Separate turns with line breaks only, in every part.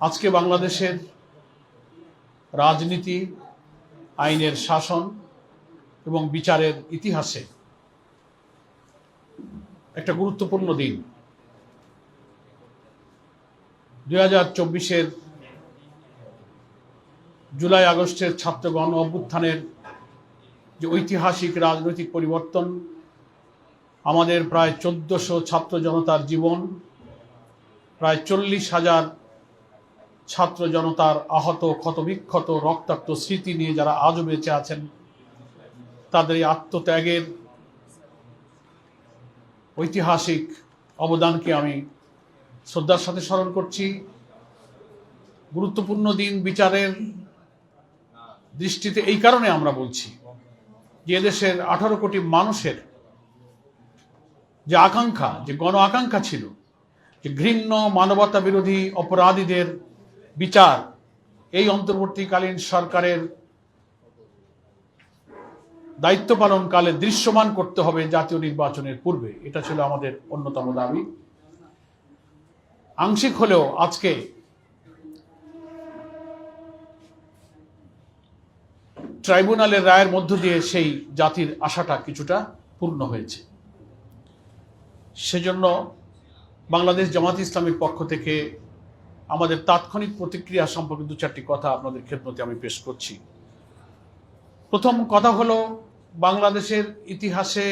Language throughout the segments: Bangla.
আজকে বাংলাদেশের রাজনীতি, আইনের শাসন এবং বিচারের ইতিহাসে একটা গুরুত্বপূর্ণ দিন। দুই হাজার চব্বিশের জুলাই আগস্টের ছাত্র গণ অভ্যুত্থানের যে ঐতিহাসিক রাজনৈতিক পরিবর্তন, আমাদের প্রায় চোদ্দশো ছাত্র জনতার জীবন, প্রায় চল্লিশ হাজার ছাত্র জনতার আহত, ক্ষতবিক্ষত, রক্তাক্ত স্মৃতি নিয়ে যারা আজও বেঁচে আছেন, তাদের এই আত্মত্যাগের ঐতিহাসিক অবদানকে আমি শ্রদ্ধার সাথে স্মরণ করছি। গুরুত্বপূর্ণ দিন বিচারের দৃষ্টিতে এই কারণে আমরা বলছি যে দেশের আঠারো কোটি মানুষের যে আকাঙ্ক্ষা, যে গণ আকাঙ্ক্ষা ছিল, যে ঘৃণ্য মানবতা বিরোধী অপরাধীদের বিচার এই অন্তর্বর্তীকালীন সরকারের দায়িত্ব পালনকালে দৃশ্যমান করতে হবে জাতীয় নির্বাচনের পূর্বে। এটা ছিল আমাদের অন্যতম দাবি। আংশিক হলেও আজকে ট্রাইব্যুনালের রায়ের মধ্য দিয়ে সেই জাতির আশাটা কিছুটা পূর্ণ হয়েছে। সেজন্য বাংলাদেশ জামাত ইসলামীর পক্ষ থেকে আমাদের তাৎক্ষণিক প্রতিক্রিয়া সম্পর্কে দু চারটি কথা আপনাদের ক্ষেত্রতে আমি পেশ করছি। প্রথম কথা হলো, বাংলাদেশের ইতিহাসে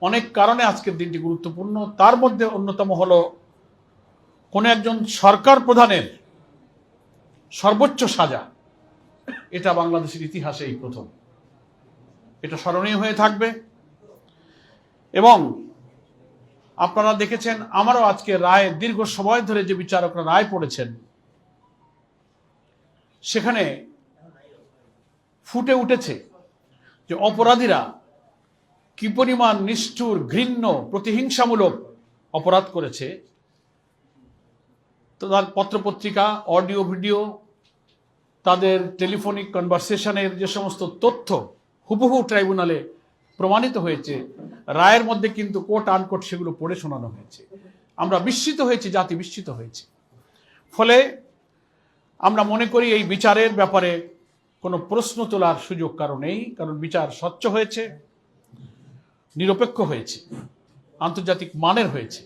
অনেক কারণে আজকের দিনটি গুরুত্বপূর্ণ। তার মধ্যে অন্যতম হলো, কোনো একজন সরকার প্রধানের সর্বোচ্চ সাজা, এটা বাংলাদেশের ইতিহাসে এই প্রথম। এটা স্মরণীয় হয়ে থাকবে। এবং আপনারা দেখেছেন, আমারও আজকে রায়, দীর্ঘ সময় ধরে যে বিচারকরা রায় পড়েছেন, সেখানে ফুটে উঠেছে যে অপরাধীরা কি পরিমাণ নিষ্ঠুর, ঘৃণ্য, প্রতিহিংসামূলক অপরাধ করেছে। তার পত্রপত্রিকা, অডিও, ভিডিও, তাদের টেলিফোনিক কনভারসেশনের যে সমস্ত তথ্য, হুবহু ট্রাইব্যুনালে প্রমাণিত হয়েছে, রায়ের মধ্যে কিন্তু কোট আনকোট সেগুলো পড়ে শোনানো হয়েছে। আমরা বিস্মিত হয়েছি, জাতি বিস্মিত হয়েছে। ফলে আমরা মনে করি এই বিচারের ব্যাপারে কোনো প্রশ্ন তোলার সুযোগ কারও নেই, কারণ বিচার স্বচ্ছ হয়েছে, নিরপেক্ষ হয়েছে, আন্তর্জাতিক মানের হয়েছে।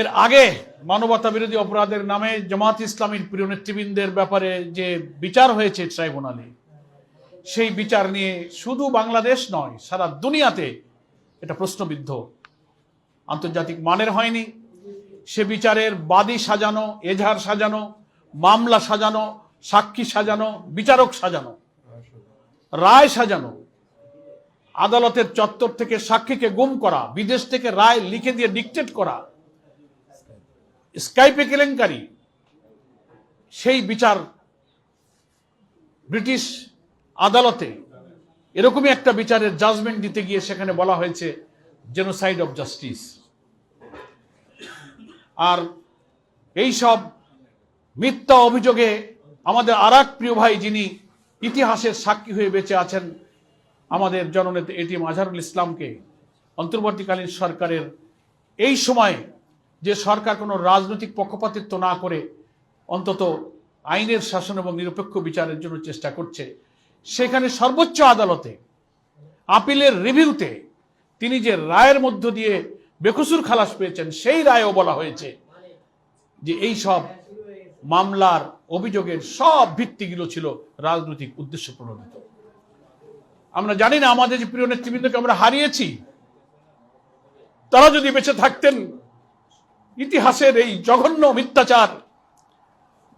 এর আগে মানবতা বিরোধী অপরাধের নামে জামাত ইসলামীর প্রিয় নেতৃবৃন্দের ব্যাপারে যে বিচার হয়েছে ট্রাইব্যুনালে সেই বিচার নিয়ে শুধু বাংলাদেশ নয়, সারা দুনিয়াতে এটা প্রশ্নবিদ্ধ। আন্তর্জাতিক মানের হয়নি। সে বিচারের বাদী সাজানো, এজাহার সাজানো, মামলা সাজানো, সাক্ষী সাজানো, বিচারক সাজানো, রায় সাজানো, আদালতের চত্বর থেকে সাক্ষীকে গুম করা, বিদেশ থেকে রায় লিখে দিয়ে ডিকটেট করা, স্কাইপে কেলেঙ্কারি, সেই বিচার ব্রিটিশ আদালতে এরকমই একটা বিচারের জাজমেন্ট দিতে গিয়ে সেখানে বলা হয়েছে জেনোসাইড অফ জাস্টিস আর এই সব মিথ্যা অভিযোগে আমাদের আর প্রিয় ভাই যিনি ইতিহাসের সাক্ষী হয়ে বেঁচে আছেন, আমাদের জননেতা এটিএম আজহারুল ইসলামকে অন্তর্বর্তীকালীন সরকারের এই সময়ে যে সরকার কোনো রাজনৈতিক পক্ষপাতিত্ব না করে অন্তত আইনের শাসন এবং নিরপেক্ষ বিচারের জন্য চেষ্টা করছে সেখানে সর্বোচ্চ আদালতে, আপিলের রিভিউতে তিনি যে রায়ের মধ্য দিয়ে বেকসুর খালাস পেয়েছেন, সেই রায়ও বলা হয়েছে যে এই সব মামলার অভিযোগের সব ভিত্তিগুলো ছিল রাজনৈতিক উদ্দেশ্য প্রণোদিত। আমরা জানি না আমাদের যে প্রিয় নেতৃবৃন্দকে আমরা হারিয়েছি, তারা যদি বেঁচে থাকতেন, ইতিহাসের এই জঘন্য মিথ্যাচার,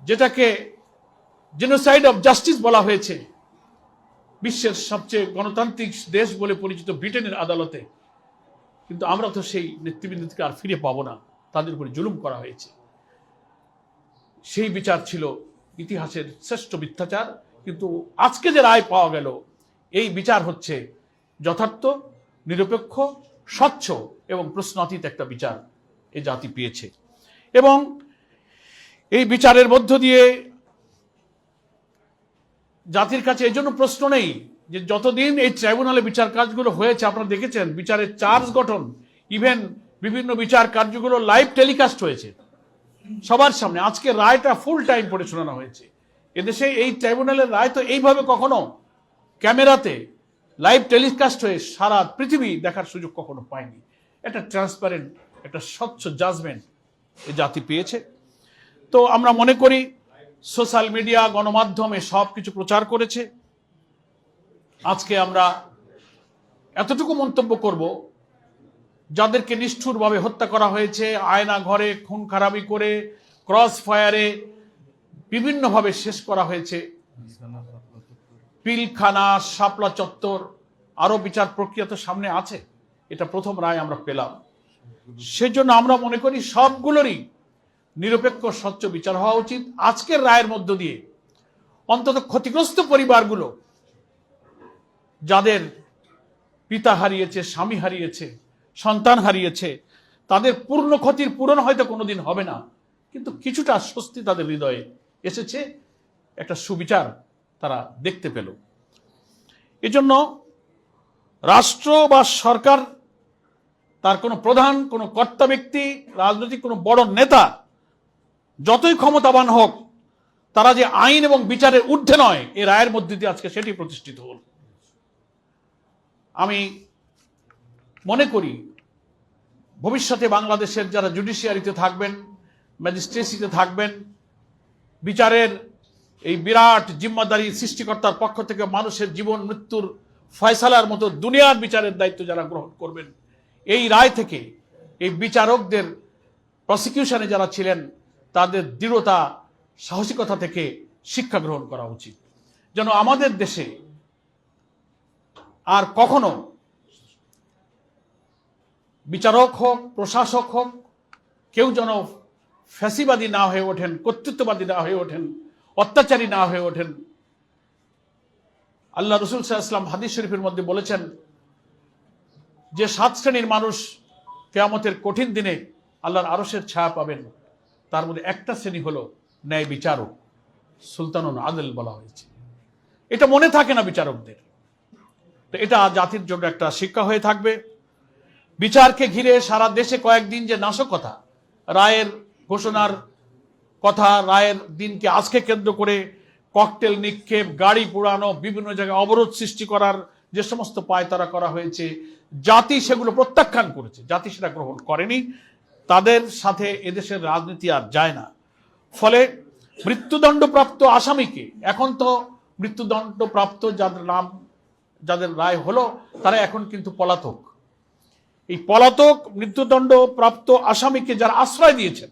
যেটাকে জেনোসাইড অফ জাস্টিস বলা হয়েছে বিশ্বের সবচেয়ে গণতান্ত্রিক দেশ বলে পরিচিত ব্রিটেনের আদালতে। কিন্তু আমরা তো সেই নেতৃবৃন্দকে আর ফিরে পাবো না। তাদের উপরে জুলুম করা হয়েছে। সেই বিচার ছিল ইতিহাসের শ্রেষ্ঠ মিথ্যাচার। কিন্তু আজকে যে রায় পাওয়া গেল, এই বিচার হচ্ছে যথার্থ, নিরপেক্ষ, স্বচ্ছ এবং প্রশ্নাতীত একটা বিচার এ জাতি পেয়েছে। এবং এই বিচারের মধ্য দিয়ে জাতির কাছে এই জন্য প্রশ্ন নেই যে যতদিন এই ট্রাইব্যুনালে বিচার কাজগুলো হয়েছে, আপনারা দেখেছেন, বিচারের চার্জ গঠন ইভেন বিভিন্ন বিচার কার্যগুলো লাইভ টেলিকাস্ট হয়েছে। সবার সামনে, আজকে রায়টা ফুল টাইম পড়ে শোনানো হয়েছে। এদেশে এই ট্রাইব্যুনালের রায় তো এইভাবে কখনো ক্যামেরাতে লাইভ টেলিকাস্ট হয়ে সারা পৃথিবী দেখার সুযোগ কখনো পায়নি। একটা ট্রান্সপারেন্ট একটা স্বচ্ছ জাজমেন্ট এই জাতি পেয়েছে। তো আমরা মনে করি সোশ্যাল মিডিয়া, গণমাধ্যমে সব কিছু প্রচার করেছে। আজকে আমরা এতটুকু মন্তব্য করব, যাদেরকে নিষ্ঠুরভাবে হত্যা করা হয়েছে, আয়না ঘরে, খুন খারাপি করে, ক্রস ফায়ারে বিভিন্নভাবে শেষ করা হয়েছে। পিলখানা, শাপলা চত্বর, আরও বিচার প্রক্রিয়া তো সামনে আছে, এটা প্রথম রায় আমরা পেলাম। সেজন্য আমরা মনে করি সবগুলোরই নিরপেক্ষ, স্বচ্ছ বিচার হওয়া উচিত। আজকের রায়ের মধ্য দিয়ে অন্তত ক্ষতিগ্রস্ত পরিবারগুলো যাদের পিতা হারিয়েছে, স্বামী হারিয়েছে, সন্তান হারিয়েছে, তাদের পূর্ণ ক্ষতির পূরণ হয়তো কোনোদিন হবে না, কিন্তু কিছুটা স্বস্তি তাদের হৃদয়ে এসেছে। একটা সুবিচার তারা দেখতে পেল। এজন্য রাষ্ট্র বা সরকার, তার কোনো প্রধান, কোনো কর্তা ব্যক্তি, রাজনৈতিক কোনো বড় নেতা যতই ক্ষমতাবান হোক, তারা যে আইন এবং বিচারের ঊর্ধ্বে নয়, এ রায়ের মধ্যে দিয়ে আজকে সেটি প্রতিষ্ঠিত হল। আমি মনে করি, ভবিষ্যতে বাংলাদেশের যারা জুডিশিয়ারিতে থাকবেন, ম্যাজিস্ট্রেসিতে থাকবেন, বিচারের এই বিরাট জিম্মাদারি সৃষ্টিকর্তার পক্ষ থেকে মানুষের জীবন, মৃত্যুর ফয়সালার মতো দুনিয়ার বিচারের দায়িত্ব যারা গ্রহণ করবেন, এই রায় থেকে এই বিচারকদের প্রসিকিউশনে যারা ছিলেন তাদের দৃঢ়তা, সাহসিকতা থেকে শিক্ষা গ্রহণ করা উচিত। যেন আমাদের দেশে আর কখনো বিচারক হোক, প্রশাসক হোক, কেউ যেন ফ্যাসিবাদী না হয়ে ওঠেন, কর্তৃত্ববাদী না হয়ে ওঠেন, অত্যাচারী না হয়ে ওঠেন। আল্লাহ রসুল সাল্লাম হাদিস শরীফের মধ্যে বলেছেন যে সাত শ্রেণির মানুষ কেয়ামতের কঠিন দিনে আল্লাহর আরসের ছায়া পাবেন। তার মধ্যে একটা শ্রেণি হলো ন্যায় বিচারক, সুলতানুন আদেল বলা হয়েছে। এটা মনে থাকে না বিচারকদের। তো এটা জাতির জন্য একটা শিক্ষা হয়ে থাকবে। বিচারকে ঘিরে সারা দেশে কয়েকদিন যে নাশকতা, রায়ের ঘোষণার কথা, রায়ের দিনকে আজকে কেন্দ্র করে ককটেল নিক্ষেপ, গাড়ি পোড়ানো, বিভিন্ন জায়গায় অবরোধ সৃষ্টি করার যে সমস্ত পায়তারা করা হয়েছে, জাতি সেগুলো প্রত্যাখ্যান করেছে। জাতি সেটা গ্রহণ করেনি। তাদের সাথে এদেশের রাজনীতি আর যায় না। ফলে মৃত্যুদণ্ডপ্রাপ্ত আসামিকে, এখন তো মৃত্যুদণ্ডপ্রাপ্ত যাদের নাম, যাদের রায় হলো, তারা এখন কিন্তু পলাতক। এই পলাতক মৃত্যুদণ্ড প্রাপ্ত আসামিকে যারা আশ্রয় দিয়েছেন,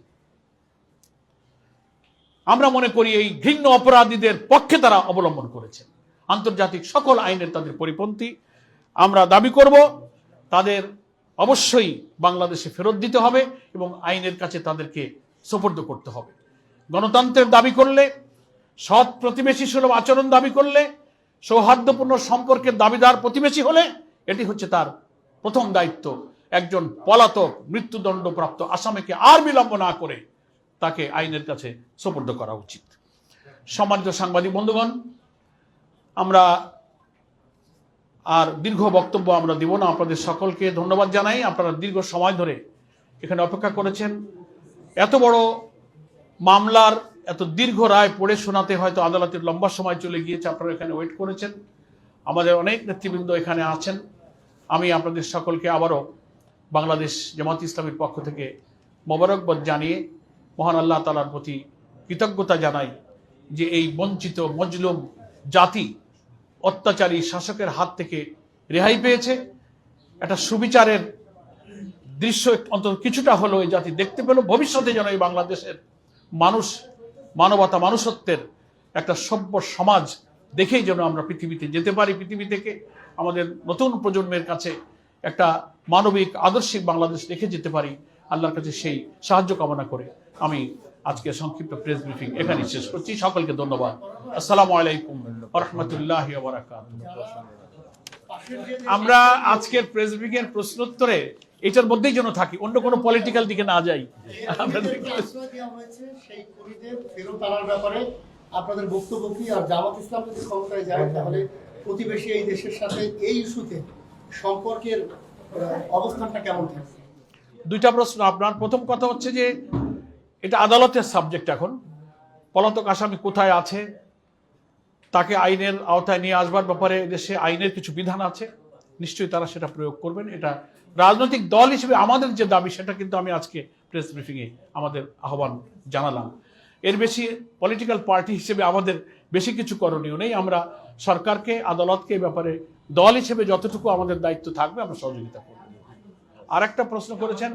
আমরা মনে করি এই ঘৃণ্য অপরাধীদের পক্ষে তারা অবলম্বন করেছেন। আন্তর্জাতিক সকল আইনের তাদের পরিপন্থী। আমরা দাবি করব, তাদের অবশ্যই বাংলাদেশে ফেরত দিতে হবে এবং আইনের কাছে তাদেরকে সোপর্দ করতে হবে। গণতন্ত্রের দাবি করলে, সৎ প্রতিবেশী সুলভ আচরণ দাবি করলে, সৌহার্দ্যপূর্ণ সম্পর্কের দাবিদার প্রতিবেশী হলে এটি হচ্ছে তার প্রথম দায়িত্ব। একজন পলাতক, মৃত্যুদণ্ডপ্রাপ্ত আসামিকে আর বিলম্ব না করে তাকে আইনের কাছে সোপর্দ করা উচিত। সম্মানিত সাংবাদিক বন্ধুগণ, আমরা আর দীর্ঘ বক্তব্য আমরা দিব না। আপনাদের সকলকে ধন্যবাদ জানাই। আপনারা দীর্ঘ সময় ধরে এখানে অপেক্ষা করেছেন। এত বড় মামলার এত দীর্ঘ রায় পড়ে শোনাতে হয়তো আদালতের লম্বা সময় চলে গিয়েছে। আপনারা এখানে ওয়েট করেছেন। আমাদের অনেক নেতৃবৃন্দ এখানে আছেন। আমি আপনাদের সকলকে আবারও বাংলাদেশ জামাত ইসলামের পক্ষ থেকে মোবারকবাদ জানিয়ে মহান আল্লাহ তালার প্রতি কৃতজ্ঞতা জানাই যে এই বঞ্চিত মজলুম জাতি অত্যাচারী শাসকের হাত থেকে রেহাই পেয়েছে। একটা সুবিচারের দৃশ্য অন্তত কিছুটা হলো এই জাতি। দেখতে পেল ভবিষ্যতে যেন এই বাংলাদেশের মানুষ, মানবতা, মানুষত্বের একটা সভ্য সমাজ দেখেই যেন আমরা পৃথিবীতে যেতে পারি। পৃথিবী থেকে আমাদের নতুন প্রজন্মের কাছে একটা মানবিক, আদর্শিক বাংলাদেশ রেখে যেতে পারি। আল্লাহর কাছে সেই সাহায্য কামনা করে আমি আজকে সংক্ষিপ্ত প্রেস ব্রিফিং এখানে শেষ করছি। সকলকে ধন্যবাদ। আসসালামু আলাইকুম রহমতুল্লাহ আমরা আজকের প্রেস ব্রিফিং এর প্রশ্নোত্তরে এটার মধ্যেই যেন থাকি অন্য কোনো পলিটিক্যাল দিকে না যাই।
আপনাদের বক্তব্য কি? আর জামাত ইসলাম যদি ক্ষমতায় যায় তাহলে প্রতিবেশী এই দেশের সাথে এই ইস্যুতে সম্পর্কের অবস্থানটা কেমন থাকবে?
দুইটা প্রশ্ন। আপনার প্রথম কথা হচ্ছে যে এটা আদালতের সাবজেক্ট এখন। পলাতক আসামি কোথায় আছে? তাকে আইনের আওতায় নিয়ে আসবার ব্যাপারে দেশে আইনের কিছু বিধান আছে? নিশ্চয়ই তারা সেটা প্রয়োগ করবেন। এটা রাজনৈতিক দল হিসেবে আমাদের যে দাবি, সেটা কিন্তু আমি আজকে প্রেস ব্রিফিংয়ে আমাদের আহ্বান জানালাম। এর বেশি পলিটিক্যাল পার্টি হিসেবে আমাদের বেশি কিছু করণীয় নেই। আমরা সরকারকে, আদালতকে ব্যাপারে দল হিসেবে যতটুকু আমাদের দায়িত্ব থাকবে, আমরা সহযোগিতা করব। আর একটা প্রশ্ন করেছেন।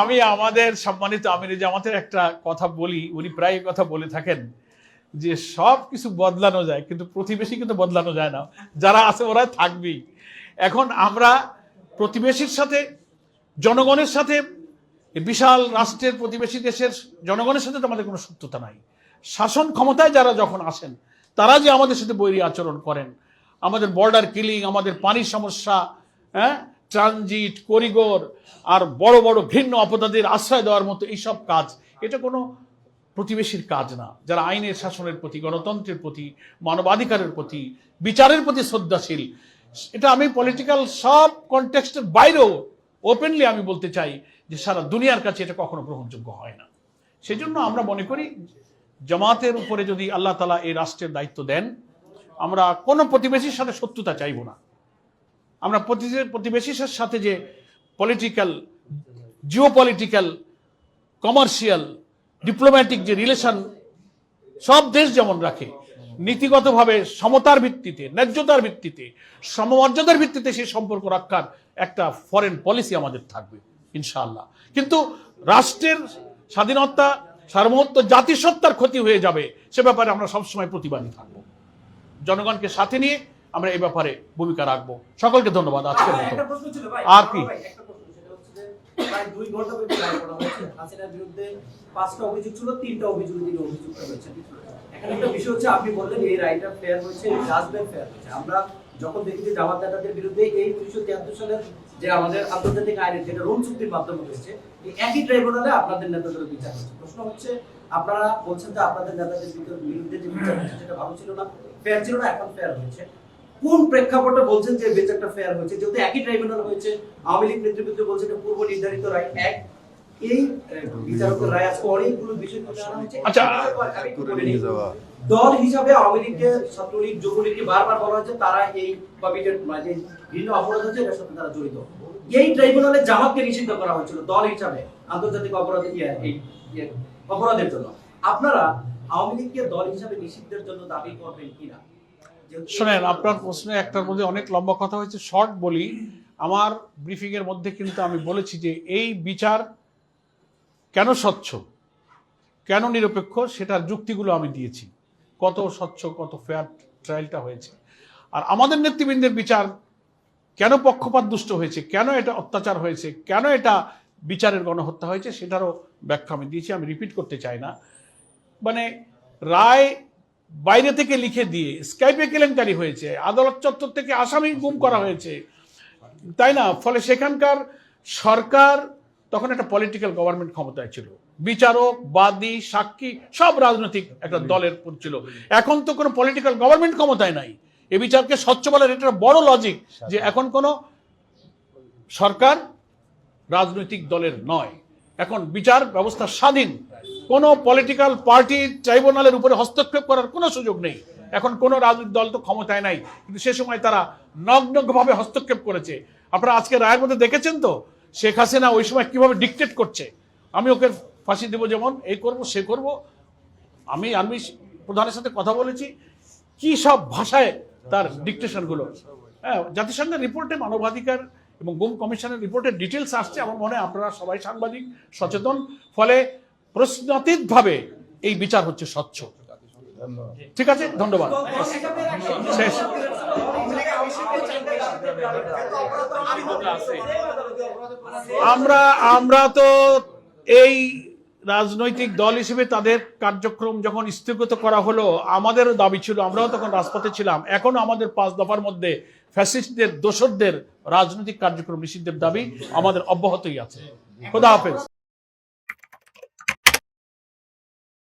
আমি আমাদের সম্মানিত আমির জামাতের একটা কথা বলি, উনি প্রায় কথা বলে থাকেন যে সব কিছু বদলানো যায়, কিন্তু প্রতিবেশী কিন্তু বদলানো যায় না। যারা আছে ওরা থাকবেই। এখন আমরা প্রতিবেশীর সাথে, জনগণের সাথে বিশাল রাষ্ট্রের প্রতিবেশী দেশের জনগণের সাথে তো আমাদের কোনো সত্যতা নাই। শাসন ক্ষমতায় যারা যখন আসেন, তারা যে আমাদের সাথে বৈরী আচরণ করেন আমাদের বর্ডার কিলিং আমাদের পানির সমস্যা হ্যাঁ? ট্রানজিট করিডোর আর বড় বড় ভিন্ন অপরাধীর আশ্রয় দেওয়ার মতো এইসব কাজ, এটা কোনো প্রতিবেশীর কাজ না। যারা আইনের শাসনের প্রতি, গণতন্ত্রের প্রতি, মানবাধিকারের প্রতি, বিচারের প্রতি শ্রদ্ধাশীল, এটা আমি পলিটিক্যাল সব কনটেক্সটের বাইরেও ওপেনলি আমি বলতে চাই যে সারা দুনিয়ার কাছে এটা কখনো গ্রহণযোগ্য হয় না। সেজন্য আমরা মনে করি, জামাতের উপরে যদি আল্লাহ তালা এই রাষ্ট্রের দায়িত্ব দেন আমরা কোনো প্রতিবেশীর সাথে শত্রুতা চাইব না। আমরা প্রতি- প্রতিবেশীর সাথে যে political Jio political commercial diplomatic যে রিলেশন সব দেশ যেমন রাখে, নীতিগতভাবে সমতার ভিত্তিতে, ন্যায্যতার ভিত্তিতে, সমমর্যাদার ভিত্তিতে সেই সম্পর্ক রক্ষার একটা ফরেন পলিসি আমাদের থাকবে, ইনশাআল্লাহ। কিন্তু রাষ্ট্রের স্বাধীনতা, সার্বভৌমত্ব, জাতিসত্তার ক্ষতি হয়ে যাবে, সে ব্যাপারে আমরা সবসময় প্রতিবাদী থাকব। জনগণকে সাথে নিয়ে আমরা এই ব্যাপারে ভূমিকা রাখব। সকলকে ধন্যবাদ আজকের মতো। আর কি?
ভাই, একটা প্রশ্ন সেটা হচ্ছে যে প্রায় দুই ঘণ্টা ব্যাপী রায় করা হয়েছে। হাসিনার বিরুদ্ধে পাঁচটা অভিযোগ ছিল তিনটা অভিযোগ তিনি অভিযুক্ত হয়েছেন এখানে একটা বিষয় হচ্ছে আপনি বললেন এই রায়টা ফেয়ার হয়েছে জাজমেন্ট ফেয়ার হয়েছে। আমরা যখন দেখি যে জামাত নেতাদের বিরুদ্ধে এই উনিশশো তিয়াত্তর সালের যে আমাদের আন্তর্জাতিক আইনের যেটা রোম চুক্তির মাধ্যমে হয়েছে এই একই ট্রাইব্যুনালে আপনাদের নেতাদের বিচার হচ্ছে প্রশ্ন হচ্ছে আপনারা বলছেন যে আপনাদের নেতাদের বিরুদ্ধে- বিরুদ্ধে যে বিচার হচ্ছে সেটা ভালো ছিল না। ফেয়ার ছিল না এখন ফেয়ার হয়েছে। কোন প্রেক্ষাপটে বলছেন যে বিচারটা ফেয়ার হয়েছে? যেহেতু একই ট্রাইব্যুনাল হয়েছে আওয়ামী লীগ নেতৃত্ব বলছে যে পূর্ব নির্ধারিত রায় এক। এই বিচারকের রায় আজকে অনেকগুলো বিষয় হয়েছে।
আচ্ছা।
দল হিসাবে আওয়ামী লীগকে ছাত্রলীগ যুবলীগকে বারবার বলা হচ্ছে তারা এই কমিটেড মানে ভিন্ন অপরাধ হচ্ছে এটার সাথে তারা জড়িত। এই ট্রাইব্যুনালে জামাতকে নিষিদ্ধ করা হয়েছিল দল হিসাবে আন্তর্জাতিক অপরাধ এই অপরাধের জন্য। আপনারা আওয়ামী লীগকে দল হিসাবে নিষিদ্ধের জন্য দাবি করবেন কিনা?
শোনেন আপনার প্রশ্নে একটার মধ্যে অনেক লম্বা কথা হয়েছে। শর্ট বলি আমার ব্রিফিং এর মধ্যে কিন্তু আমি বলেছি যে এই বিচার কেন স্বচ্ছ? কেন নিরপেক্ষ? সেটার যুক্তিগুলো আমি দিয়েছি। কত স্বচ্ছ কত ফেয়ার ট্রায়ালটা হয়েছে। আর আমাদের নেতৃবৃন্দের বিচার কেন পক্ষপাত দুষ্ট হয়েছে? কেন এটা অত্যাচার হয়েছে? কেন এটা বিচারের গণহত্যা হয়েছে? সেটারও ব্যাখ্যা আমি দিয়েছি। আমি রিপিট করতে চাই না। মানে রায় বাইরে থেকে লিখে দিয়ে স্কাইপে কেলেঙ্কারি হয়েছে, আদালত চত্বর থেকে আসামি গুম করা হয়েছে। তাই না? ফলে সেখানকার সরকার তখন একটা পলিটিক্যাল গভর্নমেন্ট ক্ষমতায় ছিল। বিচারক, বাদী, সাক্ষী, সব রাজনৈতিক একটা দলের ছিল। এখন তো কোনো পলিটিক্যাল গভর্নমেন্ট ক্ষমতায় নাই। এ বিচারকে স্বচ্ছ বলার এটা বড় লজিক যে এখন কোনো সরকার রাজনৈতিক দলের নয়। এখন বিচার ব্যবস্থা স্বাধীন। কোনো পলিটিক্যাল পার্টি ট্রাইব্যুনালের উপরে হস্তক্ষেপ করার কোনো সুযোগ নেই। এখন কোনো রাজনৈতিক দল তো ক্ষমতায় নাই, কিন্তু সে সময় তারা নগ্নভাবে হস্তক্ষেপ করেছে। আপনারা আজকে রায়ের মধ্যে দেখেছেন তো? শেখ হাসিনা ওই সময় কীভাবে ডিকটেট করছে? আমি ওকে ফাঁসি দেবো যেমন, এই করব, সে করব। আমি আমি প্রধানের সাথে কথা বলেছি। কি সব ভাষায় তার ডিকটেশনগুলো হ্যাঁ জাতিসংঘের রিপোর্টে মানবাধিকার এবং গুম কমিশনের রিপোর্টের ডিটেলস আসছে। আমার মনে হয় আপনারা সবাই সাংবাদিক, সচেতন। ফলে প্রশ্নাতীতভাবে এই বিচার হচ্ছে স্বচ্ছ। ঠিক আছে? ধন্যবাদ। শেষ। আমরা আমরা তো এই রাজনৈতিক দল হিসেবে তাদের কার্যক্রম যখন স্থগিত করা হলো আমাদের দাবি ছিল, আমরাও তখন রাজপথে ছিলাম। এখনও আমাদের পাঁচ দফার মধ্যে ফ্যাসিস্টদের দোসরদের রাজনৈতিক কার্যক্রম নিষিদ্ধের দাবি আমাদের অব্যাহতই আছে। খোদা হাফেজ।